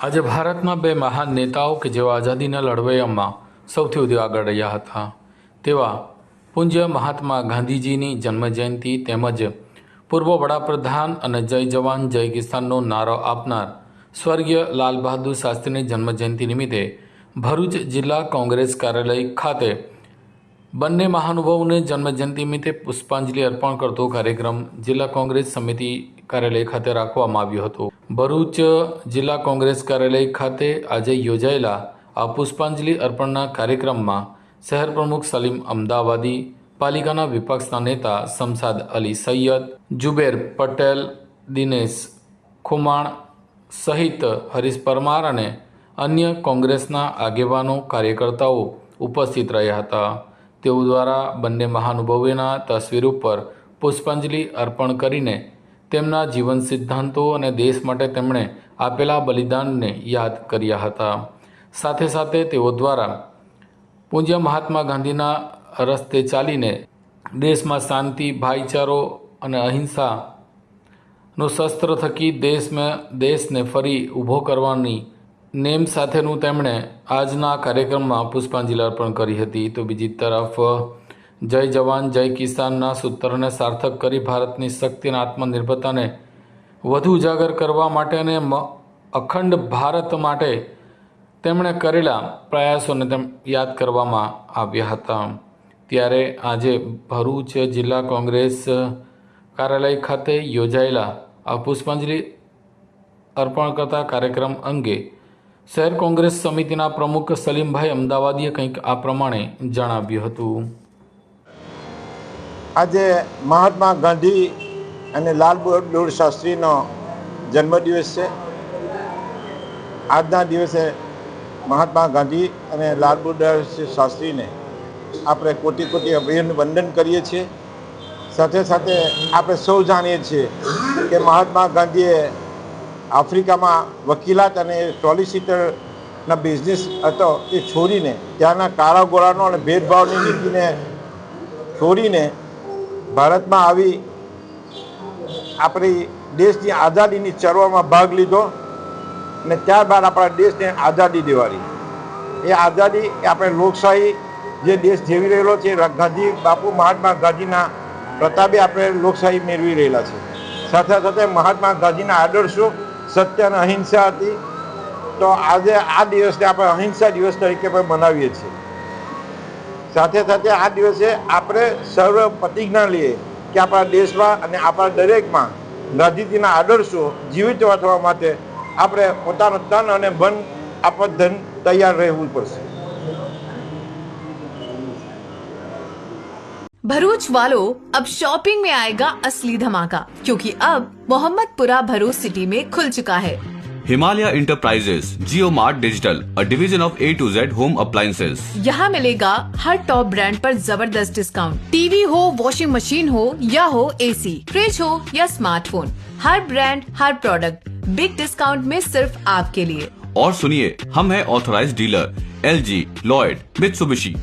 આજે ભારતના બે મહાન નેતાઓ કે જેઓ આઝાદીના લડવૈયામાં સૌથી વધુ આગળ રહ્યા હતા. તેવા પૂજ્ય મહાત્મા ગાંધીજીની જન્મજયંતિ તેમજ પૂર્વ વડાપ્રધાન અને જય જવાન જય કિસાનનો નારો આપનાર સ્વર્ગીય લાલ બહાદુર શાસ્ત્રીની જન્મજયંતિ નિમિત્તે ભરૂચ જિલ્લા કોંગ્રેસ કાર્યાલય ખાતે બંને મહાનુભાવોને જન્મજયંતિ નિમિત્તે પુષ્પાંજલિ અર્પણ કરતો કાર્યક્રમ જિલ્લા કોંગ્રેસ સમિતિ કાર્યાલય ખાતે રાખવામાં આવ્યો હતો. ભરૂચ જિલ્લા કોંગ્રેસ કાર્યાલય ખાતે આજે યોજાયેલા આ પુષ્પાંજલિ અર્પણના કાર્યક્રમમાં શહેર પ્રમુખ સલીમ અમદાવાદી, પાલિકાના વિપક્ષના નેતા શમસાદ અલી સૈયદ, જુબેર પટેલ, દિનેશ ખુમાણ સહિત હરીશ પરમાર અને અન્ય કોંગ્રેસના આગેવાનો, કાર્યકર્તાઓ ઉપસ્થિત રહ્યા હતા. તેઓ દ્વારા બંને મહાનુભાવોના તસવીર ઉપર પુષ્પાંજલિ અર્પણ કરીને તેમના જીવન સિદ્ધાંતો અને દેશ માટે તેમણે આપેલા બલિદાનને યાદ કર્યા હતા. સાથે સાથે તેઓ દ્વારા પૂજ્ય મહાત્મા ગાંધીના રસ્તે ચાલીને દેશમાં શાંતિ, ભાઈચારો અને અહિંસાનું શસ્ત્ર થકી દેશમાં દેશને ફરી ઊભો કરવાની નેમ સાથેનું તેમણે આજના કાર્યક્રમમાં પુષ્પાંજલિ અર્પણ કરી હતી. તો બીજી તરફ, જય જવાન, જય કિસાનના સૂત્રને સાર્થક કરી ભારતની શક્તિના આત્મનિર્ભરતાને વધુ ઉજાગર કરવા માટે અને અખંડ ભારત માટે તેમણે કરેલા પ્રયાસોને તેમ યાદ કરવામાં આવ્યા હતા. ત્યારે આજે ભરૂચ જિલ્લા કોંગ્રેસ કાર્યાલય ખાતે યોજાયેલા આ પુષ્પાંજલિ અર્પણ કરતા કાર્યક્રમ અંગે શહેર કોંગ્રેસ સમિતિના પ્રમુખ સલીમભાઈ અમદાવાદીએ કંઈક આ પ્રમાણે જણાવ્યું હતું. આજે મહાત્મા ગાંધી અને લાલ બહાદુર શાસ્ત્રીનો જન્મદિવસ છે. આજના દિવસે મહાત્મા ગાંધી અને લાલ બહાદુર શાસ્ત્રીને આપણે કોટી કોટી અભિનંદન કરીએ છીએ. સાથે સાથે આપણે સૌ જાણીએ છીએ કે મહાત્મા ગાંધીએ આફ્રિકામાં વકીલાત અને સોલિસિટરના બિઝનેસ હતો એ છોડીને, ત્યાંના કાળા ગોળાનો અને ભેદભાવની નીતિને છોડીને ભારતમાં આવી આપણી દેશની આઝાદીની ચળવળમાં ભાગ લીધો અને ત્યારબાદ આપણા દેશને આઝાદી દેવાડી. એ આઝાદી એ આપણે લોકશાહી જે દેશ જેવી રહેલો છે, ગાંધી બાપુ મહાત્મા ગાંધીના પ્રતાપે આપણે લોકશાહી મેળવી રહેલા છે. સાથે સાથે મહાત્મા ગાંધીના આદર્શો સત્ય અને અહિંસા હતી, તો આજે આ દિવસને આપણે અહિંસા દિવસ તરીકે પણ મનાવીએ છીએ. સાથે સાથે આ દિવસે આપણે સર્વ પ્રતિજ્ઞા લઈએ કે આપણા દેશમાં અને આપણા દરેકમાં ગાંધીજીના આદર્શો જીવિત રાખવા માટે આપણે પોતાનું તન અને મન આપણ ધન તૈયાર રહેવું પડશે. भरूच वालों अब शॉपिंग में आएगा असली धमाका क्योंकि अब मोहम्मदपुरा भरूच सिटी में खुल चुका है। Himalaya Enterprises, Geomart Digital, a division of A to Z home appliances यहाँ मिलेगा हर टॉप ब्रांड पर ज़बरदस्त डिस्काउंट टीवी हो वॉशिंग मशीन हो या हो एसी, फ्रिज हो या स्मार्टफ़ोन हर ब्रांड हर प्रोडक्ट बिग डिस्काउंट में सिर्फ़ आपके लिए। और सुनिए हम है authorised dealer L G Lloyd Mitsubishi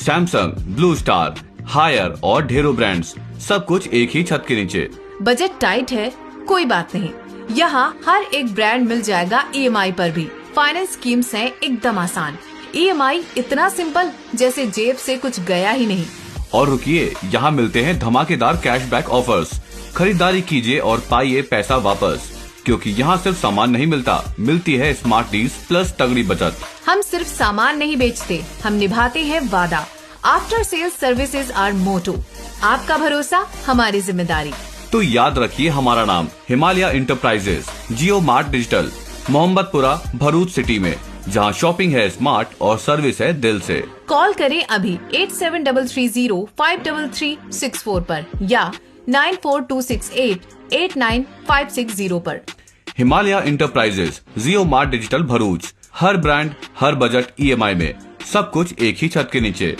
Samsung blue star Haier और ढेरों ब्रांड्स सब कुछ एक ही छत के नीचे। बजट टाइट है कोई बात नहीं। यहाँ हर एक ब्रांड मिल जाएगा ई पर भी। फाइनेंस स्कीम्स हैं एकदम आसान। ई इतना सिंपल जैसे जेब से कुछ गया ही नहीं। और रुकिए यहाँ मिलते हैं धमाकेदार कैशबैक ऑफर्स खरीदारी कीजिए और पाइए पैसा वापस। क्योंकि यहाँ सिर्फ़ सामान नहीं मिलता। मिलती है स्मार्ट डील्स प्लस तगड़ी बचत। हम सिर्फ़ सामान नहीं बेचते हम निभाते हैं वादा। After sales services our motto आपका भरोसा हमारी ज़िम्मेदारी। तो याद रखिए हमारा नाम Himalaya enterprises Jio mart digital Mohammadpura Bharuch city में जहाँ शॉपिंग है स्मार्ट और सर्विस है दिल से। कॉल करें अभी eight seven double three zero five double three six four पर या nine four two six eight eight nine five six zero पर। Himalaya enterprises Jio mart digital Bharuch. हर ब्रांड हर बजट ईएमआई में सब कुछ एक ही छत के नीचे।